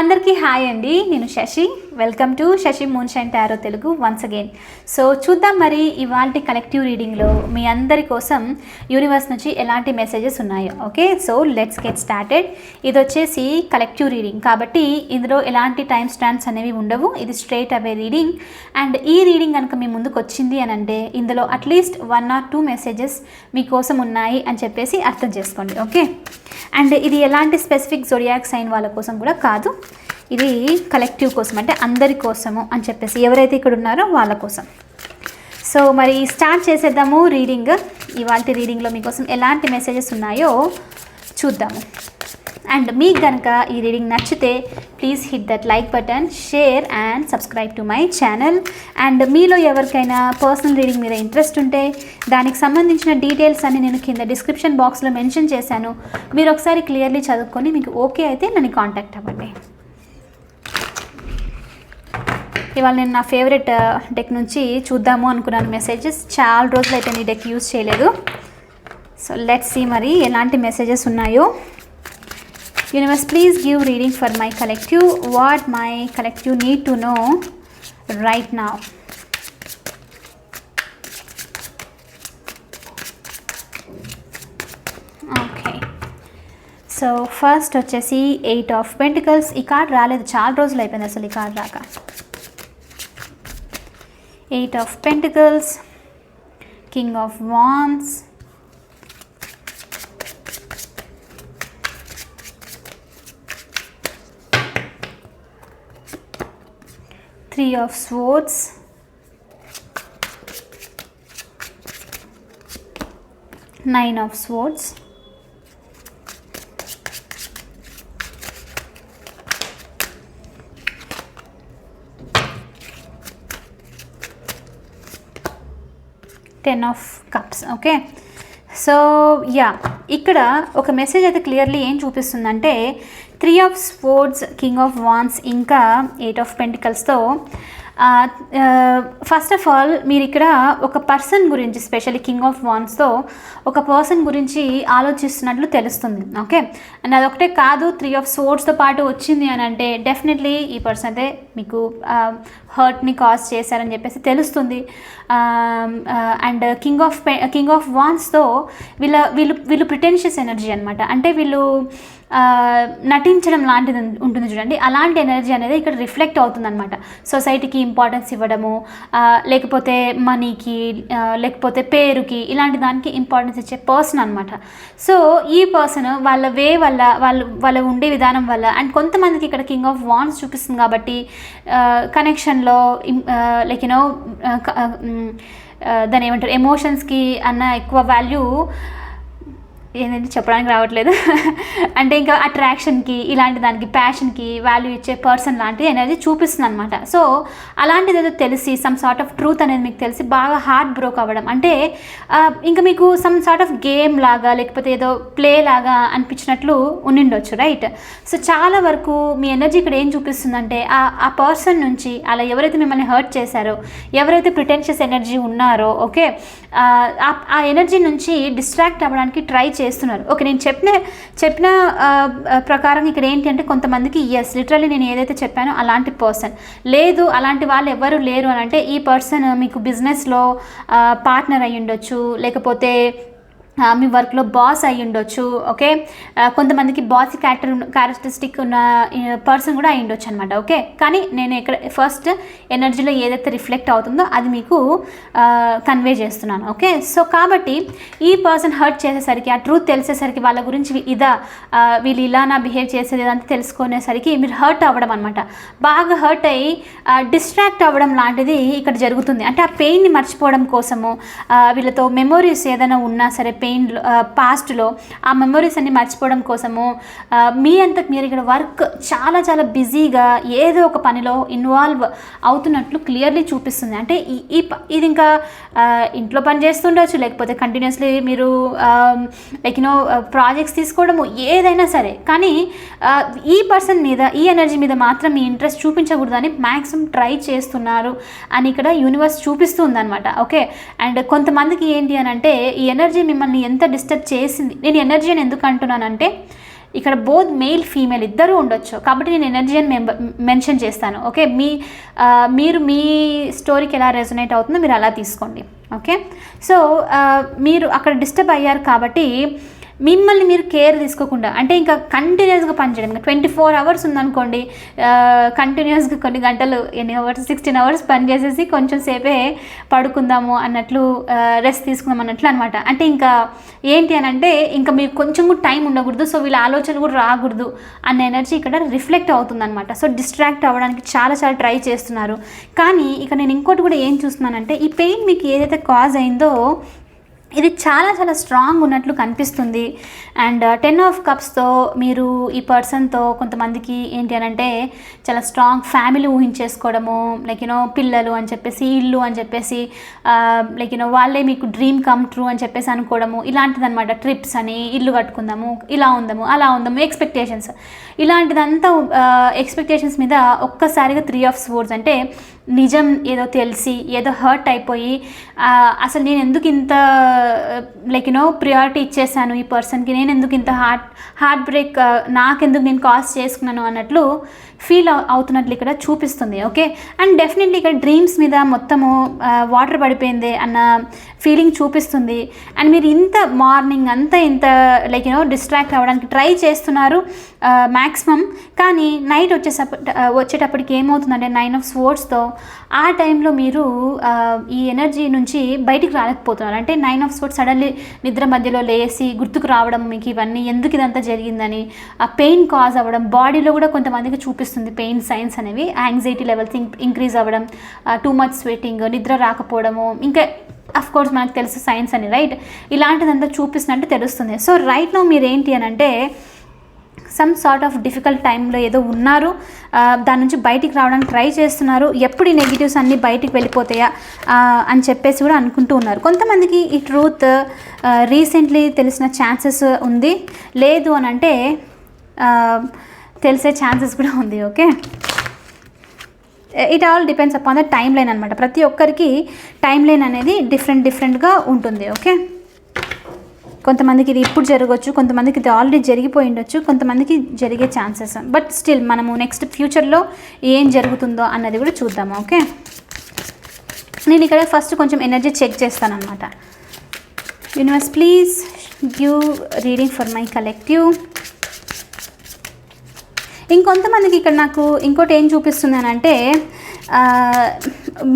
అందరికీ హాయ్ అండి నేను Shashi. Welcome to Shashi moonshine tarot Telugu once again so చూద్దాం మరి ఇవాళ కలెక్టివ్ రీడింగ్లో మీ అందరి కోసం యూనివర్స్ నుంచి ఎలాంటి మెసేజెస్ ఉన్నాయో okay so let's get started ఇది వచ్చేసి కలెక్టివ్ రీడింగ్ కాబట్టి ఇందులో ఎలాంటి టైం స్టాంప్స్ అనేవి ఉండవు. ఇది స్ట్రేట్ అవే రీడింగ్ అండ్ ఈ రీడింగ్ కనుక మీ ముందుకు వచ్చింది అని అంటే ఇందులో at least one or two messages మీకోసం ఉన్నాయి అని చెప్పేసి అర్థం చేసుకోండి ఓకే అండ్ ఇది ఎలాంటి స్పెసిఫిక్ జొడియాక్ సైన్ వాళ్ళ కోసం కూడా కాదు. ఇది కలెక్టివ్ కోసం అంటే అందరి కోసము అని చెప్పేసి ఎవరైతే ఇక్కడ ఉన్నారో వాళ్ళ కోసం. సో మరి స్టార్ట్ చేసేద్దాము రీడింగ్ ఇవాళ రీడింగ్లో మీకోసం ఎలాంటి మెసేజెస్ ఉన్నాయో చూద్దాము. అండ్ మీకు కనుక ఈ రీడింగ్ నచ్చితే please hit that like button share and subscribe to my channel and మీలో ఎవరికైనా పర్సనల్ రీడింగ్ మీద ఇంట్రెస్ట్ ఉంటే దానికి సంబంధించిన డీటెయిల్స్ అన్ని నేను కింద డిస్క్రిప్షన్ బాక్స్లో మెన్షన్ చేశాను. మీరు ఒకసారి క్లియర్లీ చదువుకొని మీకు ఓకే అయితే నన్ను కాంటాక్ట్ అవ్వండి. ఇవాళ నేను నా ఫేవరెట్ డెక్ నుంచి చూద్దాము అనుకున్నాను మెసేజెస్ చాలా రోజులు అయితే ఈ డెక్ యూజ్ చేయలేదు. సో లెట్స్ సీ మరి ఎలాంటి మెసేజెస్ ఉన్నాయో. Universe please give reading for my collective what my collective need to know right నా ఓకే సో ఫస్ట్ వచ్చేసి ఎయిట్ ఆఫ్ పెంటికల్స్ ఈ కార్డ్ రాలేదు. చాలా రోజులు అయిపోయింది అసలు ఈ కార్డ్ రాక. eight of pentacles. King of wands. Three of swords. Nine of swords. Ten of cups okay so yeah ఇక్కడ ఒక మెసేజ్ అయితే క్లియర్లీ ఏం చూపిస్తుందంటే three of swords king of wands ఇంకా ఎయిట్ ఆఫ్ పెంటికల్స్తో ఫస్ట్ ఆఫ్ ఆల్ మీరు ఇక్కడ ఒక person గురించి స్పెషల్లీ కింగ్ ఆఫ్ వాన్స్తో ఒక పర్సన్ గురించి ఆలోచిస్తున్నట్లు తెలుస్తుంది ఓకే అండ్ అదొకటే కాదు త్రీ ఆఫ్ సోర్ట్స్తో పాటు వచ్చింది అని అంటే డెఫినెట్లీ ఈ పర్సన్ అయితే మీకు హర్ట్ని కాజ్ చేశారని చెప్పేసి తెలుస్తుంది. And king of king of వాన్స్తో వీళ్ళ వీళ్ళు వీళ్ళు ప్రిటెన్షియస్ ఎనర్జీ అనమాట అంటే వీళ్ళు నటించడం లాంటిది ఉంటుంది చూడండి. అలాంటి ఎనర్జీ అనేది ఇక్కడ రిఫ్లెక్ట్ అవుతుందనమాట సొసైటీకి ఇంపార్టెన్స్ ఇవ్వడము లేకపోతే మనీకి లేకపోతే పేరుకి ఇలాంటి దానికి ఇంపార్టెన్స్ ఇచ్చే పర్సన్ అనమాట సో ఈ పర్సన్ వాళ్ళ వే వల్ల వాళ్ళు వాళ్ళ ఉండే విధానం వల్ల అండ్ కొంతమందికి ఇక్కడ కింగ్ ఆఫ్ వాన్స్ చూపిస్తుంది కాబట్టి కనెక్షన్లో లైక్ యూనో దాని ఏమంటారు ఎమోషన్స్కి అన్న ఎక్కువ వాల్యూ ఏంటంటే చెప్పడానికి రావట్లేదు. అంటే ఇంకా అట్రాక్షన్కి ఇలాంటి దానికి ప్యాషన్కి వాల్యూ ఇచ్చే పర్సన్ లాంటి ఎనర్జీ చూపిస్తుంది అనమాట సో అలాంటిది ఏదో తెలిసి సమ్ సార్ట్ ఆఫ్ ట్రూత్ అనేది మీకు తెలిసి బాగా హార్ట్ బ్రోక్ అవ్వడం. అంటే ఇంకా మీకు సమ్ సార్ట్ ఆఫ్ గేమ్ లాగా లేకపోతే ఏదో ప్లే లాగా అనిపించినట్లు ఉండిండొచ్చు రైట్ సో చాలా వరకు మీ ఎనర్జీ ఇక్కడ ఏం చూపిస్తుందంటే ఆ ఆ పర్సన్ నుంచి అలా ఎవరైతే మిమ్మల్ని హర్ట్ చేశారో ఎవరైతే ప్రిటెన్షియస్ ఎనర్జీ ఉన్నారో ఓకే ఆ ఎనర్జీ నుంచి డిస్ట్రాక్ట్ అవ్వడానికి ట్రై చేస్తున్నారు. ఓకే నేను చెప్పిన చెప్పిన ప్రకారం ఇక్కడ ఏంటి అంటే కొంతమందికి ఎస్ లిటరల్లీ నేను ఏదైతే చెప్పానో అలాంటి పర్సన్ లేదు అలాంటి వాళ్ళు ఎవరు లేరు అని అంటే ఈ పర్సన్ మీకు బిజినెస్లో పార్ట్నర్ అయ్యి ఉండొచ్చు లేకపోతే మీ వర్క్లో బాస్ అయి ఉండొచ్చు ఓకే కొంతమందికి బాస్ క్యారెక్టర్ క్యారెక్టరిస్టిక్ ఉన్న పర్సన్ కూడా అయి ఉండొచ్చు అనమాట ఓకే కానీ నేను ఇక్కడ ఫస్ట్ ఎనర్జీలో ఏదైతే రిఫ్లెక్ట్ అవుతుందో అది మీకు కన్వే చేస్తున్నాను ఓకే సో కాబట్టి ఈ పర్సన్ హర్ట్ చేసేసరికి ఆ ట్రూత్ తెలిసేసరికి వాళ్ళ గురించి ఇదా వీళ్ళు ఇలా నా బిహేవ్ చేసేది ఇదంతా తెలుసుకునేసరికి మీరు హర్ట్ అవ్వడం అనమాట బాగా హర్ట్ అయ్యి డిస్ట్రాక్ట్ అవ్వడం లాంటిది ఇక్కడ జరుగుతుంది. అంటే ఆ పెయిన్ని మర్చిపోవడం కోసము వీళ్ళతో మెమొరీస్ ఏదైనా ఉన్నా సరే పెయిన్ పాస్ట్లో ఆ మెమొరీస్ అన్ని మర్చిపోవడం కోసము మీ అంతకు మీరు ఇక్కడ వర్క్ చాలా చాలా బిజీగా ఏదో ఒక పనిలో ఇన్వాల్వ్ అవుతున్నట్లు క్లియర్లీ చూపిస్తుంది. అంటే ఈ ఇది ఇంకా ఇంట్లో పని చేస్తుండొచ్చు లేకపోతే కంటిన్యూస్లీ మీరు లైక్ యూనో ప్రాజెక్ట్స్ తీసుకోవడము ఏదైనా సరే. కానీ ఈ పర్సన్ మీద ఈ ఎనర్జీ మీద మాత్రం మీ ఇంట్రెస్ట్ చూపించకూడదని మ్యాక్సిమం ట్రై చేస్తున్నారు అని ఇక్కడ యూనివర్స్ చూపిస్తుంది అనమాట ఓకే అండ్ కొంతమందికి ఏంటి అని అంటే ఈ ఎనర్జీ మిమ్మల్ని ఎంత డిస్టర్బ్ చేసింది. నేను ఎనర్జీ అని ఎందుకు అంటున్నానంటే ఇక్కడ బోత్ మెయిల్ ఫీమేల్ ఇద్దరూ ఉండొచ్చు. కాబట్టి నేను ఎనర్జీ అని మెన్షన్ చేస్తాను. ఓకే? మీ మీరు మీ స్టోరీకి ఎలా రెజొనేట్ అవుతుందో మీరు అలా తీసుకోండి. ఓకే? సో మీరు అక్కడ డిస్టర్బ్ అయ్యారు కాబట్టి మిమ్మల్ని మీరు కేర్ తీసుకోకుండా అంటే ఇంకా కంటిన్యూస్గా పనిచేయడం ఇంకా ట్వంటీ ఫోర్ అవర్స్ ఉందనుకోండి కంటిన్యూస్గా కొన్ని గంటలు ఎన్ని అవర్స్ సిక్స్టీన్ అవర్స్ పని చేసేసి కొంచెం సేపే పడుకుందాము అన్నట్లు రెస్ట్ తీసుకుందాం అన్నట్లు అనమాట అంటే ఇంకా ఏంటి అని అంటే ఇంకా మీకు కొంచెం కూడా టైం ఉండకూడదు సో వీళ్ళ ఆలోచన కూడా రాకూడదు అన్న ఎనర్జీ ఇక్కడ రిఫ్లెక్ట్ అవుతుందన్నమాట. సో డిస్ట్రాక్ట్ అవ్వడానికి చాలా చాలా ట్రై చేస్తున్నారు. కానీ ఇక నేను ఇంకోటి కూడా ఏం చూస్తున్నానంటే ఈ పెయిన్ మీకు ఏదైతే కాజ్ అయిందో ఇది చాలా చాలా స్ట్రాంగ్ ఉన్నట్లు కనిపిస్తుంది. అండ్ టెన్ ఆఫ్ కప్స్తో మీరు ఈ పర్సన్తో కొంతమందికి ఏంటి అని అంటే చాలా స్ట్రాంగ్ ఫ్యామిలీ ఊహించేసుకోవడము లైక్ యూనో పిల్లలు అని చెప్పేసి ఇల్లు అని చెప్పేసి uh, లైక్ యూనో వాళ్ళే మీకు డ్రీమ్ కమ్ ట్రూ అని చెప్పేసి అనుకోవడము ఇలాంటిదన్నమాట. ట్రిప్స్ అని ఇల్లు కట్టుకుందాము ఇలా ఉందాము అలా ఉందాము ఎక్స్పెక్టేషన్స్ ఇలాంటిదంతా uh, ఎక్స్పెక్టేషన్స్ మీద ఒక్కసారిగా త్రీ ఆఫ్ స్వోర్డ్స్ అంటే నిజం ఏదో తెలిసి ఏదో హర్ట్ అయిపోయి అసలు నేను ఎందుకు ఇంత లైక్ యూనో ప్రియారిటీ ఇచ్చేసాను ఈ పర్సన్కి నేను ఎందుకు ఇంత హార్ట్ హార్ట్ బ్రేక్ నాకెందుకు నేను కాస్ట్ చేసుకున్నాను? అన్నట్లు ఫీల్ అవుతున్నట్లు ఇక్కడ చూపిస్తుంది ఓకే అండ్ డెఫినెట్లీ ఇక్కడ డ్రీమ్స్ మీద మొత్తము వాటర్ పడిపోయింది అన్న ఫీలింగ్ చూపిస్తుంది. అండ్ మీరు ఇంత మార్నింగ్ అంతా ఇంత లైక్ యూనో డిస్ట్రాక్ట్ అవ్వడానికి ట్రై చేస్తున్నారు మ్యాక్సిమం కానీ నైట్ వచ్చేసప్ప వచ్చేటప్పటికి ఏమవుతుందంటే నైన్ ఆఫ్ స్పోర్ట్స్తో ఆ టైంలో మీరు ఈ ఎనర్జీ నుంచి బయటికి రాలేకపోతున్నారు. అంటే నైన్ ఆఫ్ స్పోర్ట్స్ సడన్లీ నిద్ర మధ్యలో లేసి గుర్తుకు రావడం మీకు ఇవన్నీ ఎందుకు ఇదంతా జరిగిందని ఆ పెయిన్ కాజ్ అవ్వడం బాడీలో కూడా కొంతమందికి చూపిస్తుంది. పెయిన్ సైన్స్ అనేవి. యాంగ్జైటీ లెవెల్స్ ఇంక్రీజ్ అవ్వడం టూ మచ్ స్వెటింగ్ నిద్ర రాకపోవడము ఇంకా అఫ్ కోర్స్ మనకు తెలుసు సైన్స్ అని రైట్ ఇలాంటిదంతా చూపిస్తున్నట్టు తెలుస్తుంది. సో రైట్ నో మీరు ఏంటి అని అంటే సమ్ సార్ట్ ఆఫ్ డిఫికల్ట్ టైంలో ఏదో ఉన్నారు దాని నుంచి బయటికి రావడానికి ట్రై చేస్తున్నారు ఎప్పుడు ఈ నెగిటివ్స్ అన్నీ బయటికి వెళ్ళిపోతాయా అని చెప్పేసి కూడా అనుకుంటూ ఉన్నారు. కొంతమందికి ఈ ట్రూత్ రీసెంట్లీ తెలిసిన ఛాన్సెస్ ఉంది. లేదు అని అంటే తెలిసే ఛాన్సెస్ కూడా ఉంది okay? It all depends upon the timeline అనమాట ప్రతి ఒక్కరికి టైం లైన్ అనేది డిఫరెంట్ డిఫరెంట్గా ఉంటుంది ఓకే? కొంతమందికి ఇది ఇప్పుడు జరగవచ్చు కొంతమందికి ఇది ఆల్రెడీ జరిగిపోయి ఉండొచ్చు కొంతమందికి జరిగే ఛాన్సెస్. బట్ స్టిల్ మనము నెక్స్ట్ ఫ్యూచర్లో ఏం జరుగుతుందో అన్నది కూడా చూద్దాము ఓకే? నేను ఇక్కడ ఫస్ట్ కొంచెం ఎనర్జీ చెక్ చేస్తాను అనమాట universe please give reading for my collective. ఇంకొంతమందికి ఇక్కడ నాకు ఇంకోటి ఏం చూపిస్తుంది అని అంటే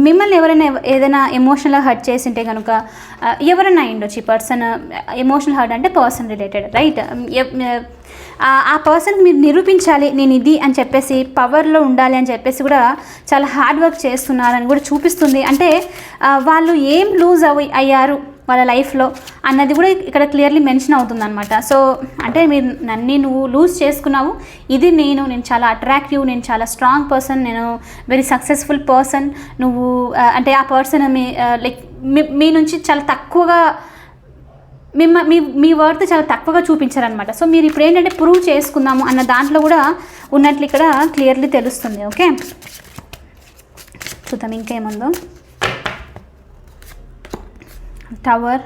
మిమ్మల్ని ఎవరైనా ఏదైనా ఎమోషనల్గా హర్ట్ చేసి ఉంటే కనుక ఎవరైనా అయ్యుండొచ్చు ఈ పర్సన్ ఎమోషనల్ హర్ట్ అంటే పర్సన్ రిలేటెడ్ రైట్ ఆ పర్సన్ మీరు నిరూపించాలి నేను ఇది అని చెప్పేసి పవర్లో ఉండాలి అని చెప్పేసి కూడా చాలా హార్డ్ వర్క్ చేస్తున్నారని కూడా చూపిస్తుంది. అంటే వాళ్ళు ఏం లూజ్ అవి అయ్యారు? వాళ్ళ లైఫ్లో అన్నది కూడా ఇక్కడ క్లియర్లీ మెన్షన్ అవుతుంది అనమాట సో అంటే మీరు నన్ను నువ్వు లూజ్ చేసుకున్నావు ఇది నేను నేను చాలా అట్రాక్టివ్ నేను చాలా స్ట్రాంగ్ పర్సన్ నేను వెరీ సక్సెస్ఫుల్ పర్సన్ నువ్వు అంటే ఆ పర్సన్ మీ లైక్ మీ మీ నుంచి చాలా తక్కువగా మిమ్మ మీ మీ వర్త్ చాలా తక్కువగా చూపించారనమాట సో మీరు ఇప్పుడు ఏంటంటే ప్రూవ్ చేసుకుందాము అన్న దాంట్లో కూడా ఉన్నట్లు ఇక్కడ క్లియర్లీ తెలుస్తుంది ఓకే? చూద్దాం ఇంకేముందో. tower.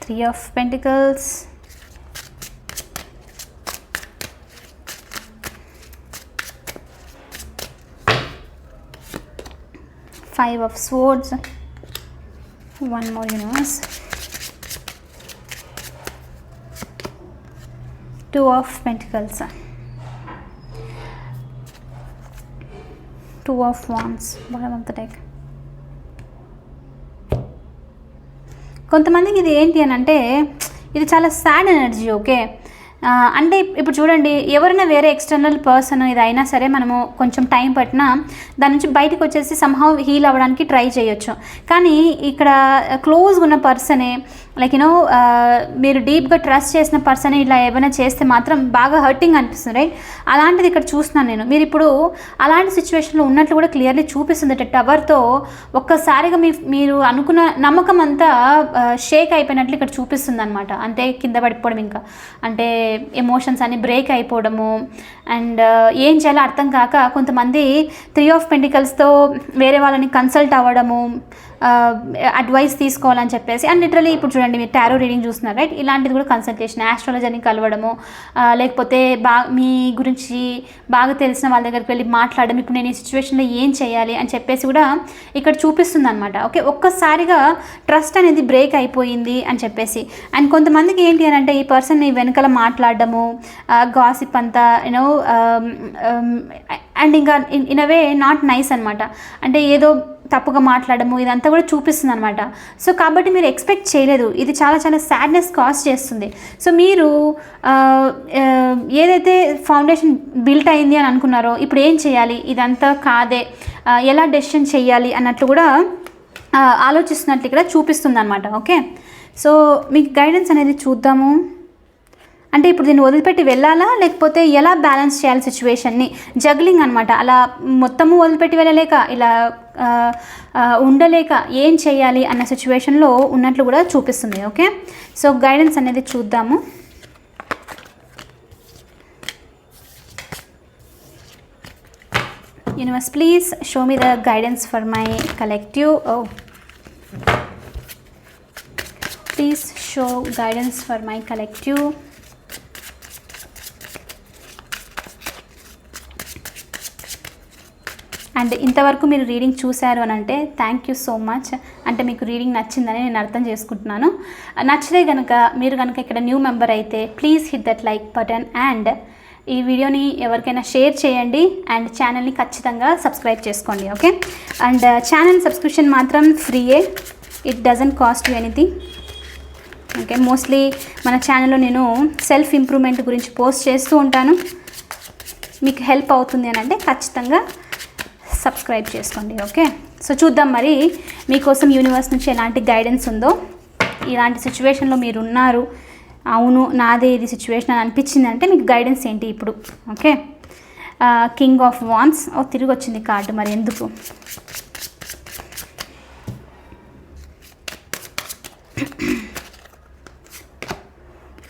Three of pentacles. Five of swords. One more universe. Two of pentacles. Two of wands. Bottom of the deck. కొంతమందికి ఇది ఏంటి అని అంటే ఇది చాలా సాడ్ ఎనర్జీ ఓకే అంటే ఇప్పుడు చూడండి ఎవరైనా వేరే ఎక్స్టర్నల్ పర్సన్ ఇది అయినా సరే మనము కొంచెం టైం పట్టినా దాని నుంచి బయటకు వచ్చేసి సంహౌ హీల్ అవ్వడానికి ట్రై చేయొచ్చు. కానీ ఇక్కడ క్లోజ్గా ఉన్న పర్సనే లైక్ యూనో uh, మీరు డీప్గా ట్రస్ట్ చేసిన పర్సన్ ఇలా ఏమైనా చేస్తే మాత్రం బాగా హర్టింగ్ అనిపిస్తుంది రైట్ అలాంటిది ఇక్కడ చూస్తున్నాను నేను. మీరు ఇప్పుడు అలాంటి సిచ్యువేషన్లో ఉన్నట్లు కూడా క్లియర్లీ చూపిస్తుంది. అంటే టవర్తో ఒక్కసారిగా మీ మీరు అనుకున్న నమ్మకం అంతా uh, షేక్ అయిపోయినట్లు ఇక్కడ చూపిస్తుంది అనమాట అంటే కింద పడిపోవడం ఇంకా. అంటే ఎమోషన్స్ అన్ని బ్రేక్ అయిపోవడము. అండ్ uh, ఏం చేయాలో అర్థం కాక కొంతమంది త్రీ ఆఫ్ పెంటికల్స్తో వేరే వాళ్ళని కన్సల్ట్ అవ్వడము. అడ్వైస్ తీసుకోవాలని చెప్పేసి అండ్ లిటరలీ ఇప్పుడు చూడండి మీరు టారో రీడింగ్ చూస్తున్నారు రైట్ ఇలాంటిది కూడా కన్సల్టేషన్ ఆస్ట్రాలజీని కలవడము లేకపోతే బా మీ గురించి బాగా తెలిసిన వాళ్ళ దగ్గరికి వెళ్ళి మాట్లాడడం ఇప్పుడు నేను ఈ సిచ్యువేషన్లో ఏం చేయాలి అని చెప్పేసి కూడా ఇక్కడ చూపిస్తుంది అనమాట ఓకే ఒక్కసారిగా ట్రస్ట్ అనేది బ్రేక్ అయిపోయింది అని చెప్పేసి. అండ్ కొంతమందికి ఏంటి అని అంటే ఈ పర్సన్ వెనకాల మాట్లాడడము గాసిప్ అంతా యూనో అండ్ um, um, ఇంకా ఇన్ ఇన్ అవే నాట్ నైస్ అనమాట అంటే ఏదో తప్పుగా మాట్లాడము ఇదంతా కూడా చూపిస్తుంది అనమాట సో కాబట్టి మీరు ఎక్స్పెక్ట్ చేయలేదు. ఇది చాలా చాలా సాడ్నెస్ కాజ్ చేస్తుంది. సో మీరు ఏదైతే ఫౌండేషన్ బిల్ట్ అయింది అని అనుకున్నారో ఇప్పుడు ఏం చేయాలి? ఇదంతా కాదే. ఎలా డెసిషన్ చేయాలి? అన్నట్లు కూడా ఆలోచిస్తున్నట్టు ఆలోచిస్తున్నట్లు ఇక్కడ చూపిస్తుంది అనమాట ఓకే? సో మీకు గైడెన్స్ అనేది చూద్దాము. అంటే ఇప్పుడు దీన్ని వదిలిపెట్టి వెళ్ళాలా? లేకపోతే ఎలా బ్యాలెన్స్ చేయాలి సిచ్యువేషన్ని? జగ్లింగ్ అనమాట అలా మొత్తము వదిలిపెట్టి వెళ్ళలేక ఇలా ఉండలేక ఏం చేయాలి అన్న సిచ్యువేషన్లో ఉన్నట్లు కూడా చూపిస్తుంది ఓకే? సో గైడెన్స్ అనేది చూద్దాము. Universe please show me the guidance for my collective. Oh. Please show guidance for my collective. And ఇంతవరకు మీరు రీడింగ్ చూశారు అని అంటే థ్యాంక్ యూ సో మచ్ అంటే మీకు రీడింగ్ నచ్చిందని నేను అర్థం చేసుకుంటున్నాను. నచ్చితే కనుక మీరు కనుక ఇక్కడ న్యూ మెంబర్ అయితే please hit that like button and ఈ వీడియోని ఎవరికైనా షేర్ చేయండి అండ్ ఛానల్ని ఖచ్చితంగా సబ్స్క్రైబ్ చేసుకోండి ఓకే అండ్ ఛానల్ సబ్స్క్రిప్షన్ మాత్రం ఫ్రీయే it doesn't cost you anything okay mostly మన ఛానల్లో నేను సెల్ఫ్ ఇంప్రూవ్మెంట్ గురించి పోస్ట్ చేస్తూ ఉంటాను. మీకు హెల్ప్ అవుతుంది అని అంటే ఖచ్చితంగా సబ్స్క్రైబ్ చేసుకోండి ఓకే? సో చూద్దాం మరి మీకోసం యూనివర్స్ నుంచి ఎలాంటి గైడెన్స్ ఉందో. ఇలాంటి సిచ్యువేషన్లో మీరు ఉన్నారు అవును నాదే ఇది సిచ్యువేషన్ అని అనిపించింది అంటే మీకు గైడెన్స్ ఏంటి ఇప్పుడు okay? King of wands oh తిరిగి వచ్చింది కార్డు మరి ఎందుకు?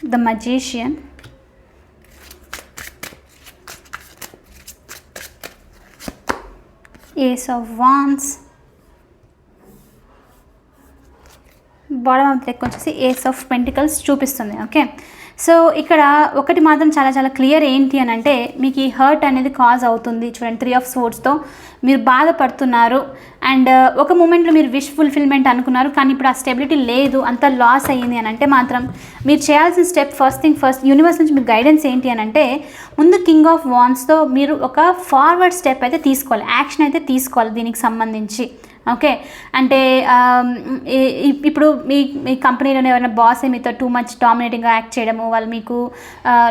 The magician ace of wands bottom of deck వచ్చేసి ఏస్ ఆఫ్ పెంటికల్స్ చూపిస్తుంది ఓకే సో ఇక్కడ ఒకటి మాత్రం చాలా చాలా క్లియర్ ఏంటి అని అంటే మీకు ఈ హర్ట్ అనేది కాజ్ అవుతుంది. చూడండి త్రీ ఆఫ్ స్పోర్ట్స్తో మీరు బాధపడుతున్నారు. అండ్ uh, ఒక మూమెంట్లో మీరు విష్ ఫుల్ఫిల్మెంట్ అనుకున్నారు కానీ ఇప్పుడు ఆ స్టెబిలిటీ లేదు అంత లాస్ అయ్యింది అని అంటే మాత్రం మీరు చేయాల్సిన step first thing first universe నుంచి మీకు గైడెన్స్ ఏంటి అని అంటే ముందు కింగ్ ఆఫ్ వాన్స్తో మీరు ఒక ఫార్వర్డ్ స్టెప్ అయితే తీసుకోవాలి యాక్షన్ అయితే తీసుకోవాలి దీనికి సంబంధించి. ఓకే. అంటే ఇప్పుడు మీ మీ కంపెనీలోనే ఎవరైనా బాస్ మీతో టూ మచ్ డామినేటింగ్గా యాక్ట్ చేయడము వాళ్ళు మీకు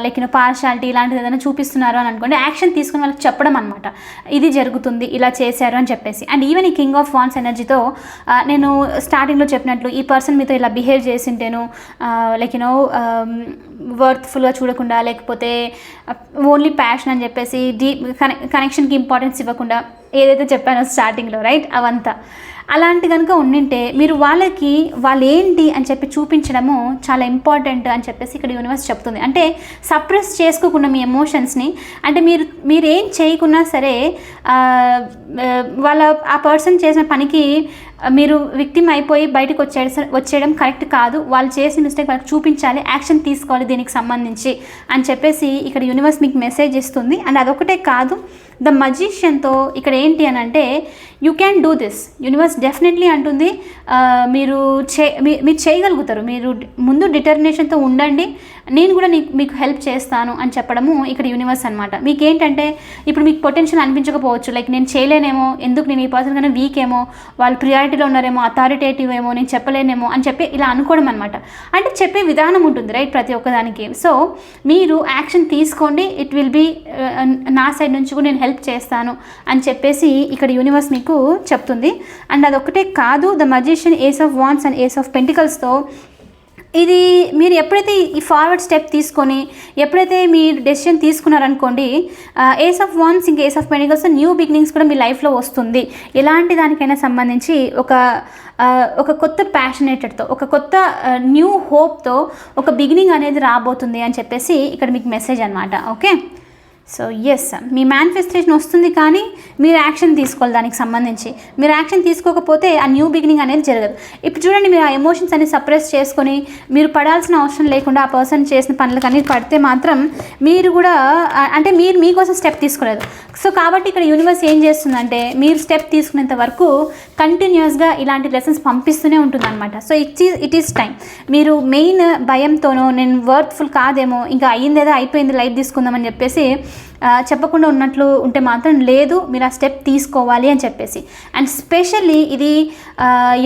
లైక్ యూనో పార్షాలిటీ ఇలాంటిది ఏదైనా చూపిస్తున్నారు అని అనుకోండి యాక్షన్ తీసుకుని వాళ్ళకి చెప్పడం అనమాట ఇది జరుగుతుంది ఇలా చేశారు అని చెప్పేసి. అండ్ ఈవెన్ ఈ కింగ్ ఆఫ్ వాన్స్ ఎనర్జీతో నేను స్టార్టింగ్లో చెప్పినట్లు ఈ పర్సన్ మీతో ఇలా బిహేవ్ చేసింటేను లైక్ యూనో వర్త్ఫుల్గా చూడకుండా లేకపోతే ఓన్లీ ప్యాషన్ అని చెప్పేసి డీప్ కనెక్షన్కి ఇంపార్టెన్స్ ఇవ్వకుండా ఏదైతే చెప్పానో స్టార్టింగ్లో రైట్ అవంతా. అలాంటి కనుక ఉండింటే మీరు వాళ్ళకి వాళ్ళు ఏంటి అని చెప్పి చూపించడము చాలా ఇంపార్టెంట్ అని చెప్పేసి ఇక్కడ యూనివర్స్ చెప్తుంది. అంటే సప్రెస్ చేసుకోకుండా మీ ఎమోషన్స్ని అంటే మీరు మీరు ఏం చేయకున్నా సరే వాళ్ళ ఆ పర్సన్ చేసిన పనికి మీరు విక్టిమ్ అయిపోయి బయటకు వచ్చే వచ్చేయడం కరెక్ట్ కాదు. వాళ్ళు చేసిన మిస్టేక్ వాళ్ళకి చూపించాలి యాక్షన్ తీసుకోవాలి దీనికి సంబంధించి అని చెప్పేసి ఇక్కడ యూనివర్స్ మీకు మెసేజ్ ఇస్తుంది. అండ్ అదొకటే కాదు ద మజీషియన్తో ఇక్కడ ఏంటి అని అంటే you can do this universe definitely అంటుంది మీరు చే మీ- మీరు చేయగలుగుతారు. మీరు ముందు డిటర్మినేషన్తో ఉండండి. నేను కూడా నీకు మీకు హెల్ప్ చేస్తాను అని చెప్పడము ఇక్కడ యూనివర్స్ అనమాట మీకు ఏంటంటే ఇప్పుడు మీకు పొటెన్షియల్ అనిపించకపోవచ్చు. లైక్ నేను చేయలేనేమో ఎందుకు నేను ఈ పర్సన్ కన్నా వీక్ ఏమో వాళ్ళు ప్రియారిటీలో ఉన్నారేమో అథారిటేటివ్ ఏమో నేను చెప్పలేనేమో అని చెప్పి ఇలా అనుకోవడం అనమాట అంటే చెప్పే విధానం ఉంటుంది రైట్ ప్రతి ఒక్కదానికి. సో మీరు యాక్షన్ తీసుకోండి. ఇట్ విల్ బీ నా సైడ్ నుంచి కూడా నేను హెల్ప్ చేస్తాను అని చెప్పేసి ఇక్కడ యూనివర్స్ మీకు చెప్తుంది. అండ్ అదొక్కటే కాదు the magician ace of wands and ace of పెంటికల్స్తో ఇది మీరు ఎప్పుడైతే ఈ ఫార్వర్డ్ స్టెప్ తీసుకొని ఎప్పుడైతే మీరు డెసిషన్ తీసుకున్నారనుకోండి ఏస్ ఆఫ్ వాన్స్ ఇంకా ace of pentacles new beginnings కూడా మీ లైఫ్లో వస్తుంది. ఎలాంటి దానికైనా సంబంధించి ఒక ఒక కొత్త ప్యాషనేటెడ్తో ఒక కొత్త న్యూ హోప్తో ఒక బిగినింగ్ అనేది రాబోతుంది అని చెప్పేసి ఇక్కడ మీకు మెసేజ్ అనమాట ఓకే సో ఎస్ మీ మేనిఫెస్టేషన్ వస్తుంది కానీ మీరు యాక్షన్ తీసుకోవాలి దానికి సంబంధించి. మీరు యాక్షన్ తీసుకోకపోతే ఆ న్యూ బిగినింగ్ అనేది జరగదు. ఇప్పుడు చూడండి మీరు ఆ ఎమోషన్స్ అన్ని సప్రెస్ చేసుకొని మీరు పడాల్సిన అవసరం లేకుండా ఆ పర్సన్ చేసిన పనులకు అన్ని పడితే మాత్రం మీరు కూడా అంటే మీరు మీకోసం స్టెప్ తీసుకోలేదు. సో కాబట్టి ఇక్కడ యూనివర్స్ ఏం చేస్తుందంటే మీరు స్టెప్ తీసుకునేంత వరకు కంటిన్యూస్గా ఇలాంటి లెసన్స్ పంపిస్తూనే ఉంటుంది అనమాట so it is it is time మీరు మెయిన్ భయంతోనో నేను వర్త్ఫుల్ కాదేమో ఇంకా అయ్యిందేదో అయిపోయింది లైట్ తీసుకుందామని చెప్పేసి చెప్పకుండా ఉన్నట్లు ఉంటే మాత్రం లేదు మీరు ఆ స్టెప్ తీసుకోవాలి అని చెప్పేసి. అండ్ స్పెషల్లీ ఇది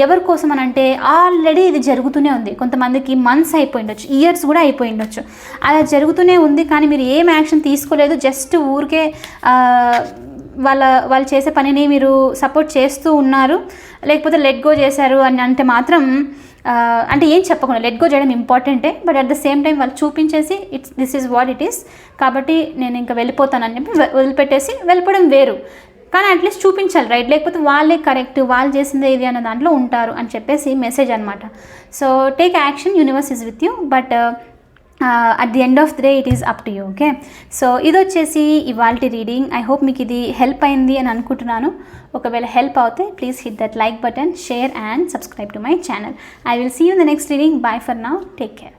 ఎవరి కోసం అని అంటే ఆల్రెడీ ఇది జరుగుతూనే ఉంది. కొంతమందికి మంత్స్ అయిపోయి ఉండొచ్చు ఇయర్స్ కూడా అయిపోయి ఉండొచ్చు అలా జరుగుతూనే ఉంది కానీ మీరు ఏం యాక్షన్ తీసుకోలేదు జస్ట్ ఊరికే వాళ్ళ వాళ్ళు చేసే పనిని మీరు సపోర్ట్ చేస్తూ ఉన్నారు. లేకపోతే లెట్ గో చేశారు అని అంటే మాత్రం అంటే ఏం చెప్పకుండా లెట్ గో చేయడం ఇంపార్టెంటే but at the same time వాళ్ళు చూపించేసి it's this is what it is కాబట్టి నేను ఇంకా వెళ్ళిపోతానని చెప్పి వదిలిపెట్టేసి వెళ్ళిపోవడం వేరు. కానీ అట్లీస్ట్ చూపించాలి రైట్ లేకపోతే వాళ్ళే కరెక్ట్ వాళ్ళు చేసిందే ఇది అన్న దాంట్లో ఉంటారు అని చెప్పేసి మెసేజ్ అనమాట so take action universe is with you but at the end of the day it is up to you okay so ఇది వచ్చేసి ఇవాళ రీడింగ్ ఐ హోప్ మీకు ఇది హెల్ప్ అయింది అని అనుకుంటున్నాను. ఒకవేళ హెల్ప్ అవుతే please hit that like button share and subscribe to my channel I will see you the next reading bye for now take care